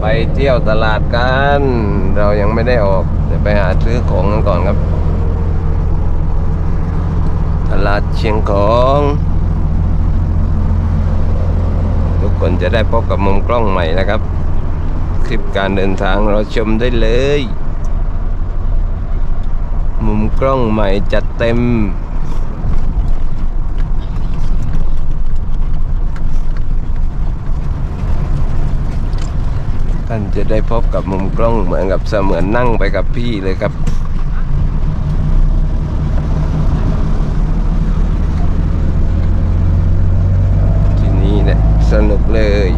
ไปเที่ยวตลาดกัน เรายังไม่ได้ออกเดี๋ยวไปหาซื้อของกันก่อนครับ ตลาดเชียงของ ทุกคนจะได้พบกับมุมกล้องใหม่นะครับ คลิปการเดินทางเราชมได้เลย มุมกล้องใหม่จัดเต็ม ท่านจะได้พบกับมุมกล้องเหมือนกับเสมือนนั่งไปกับพี่เลยครับ ทีนี้เนี่ยสนุกเลย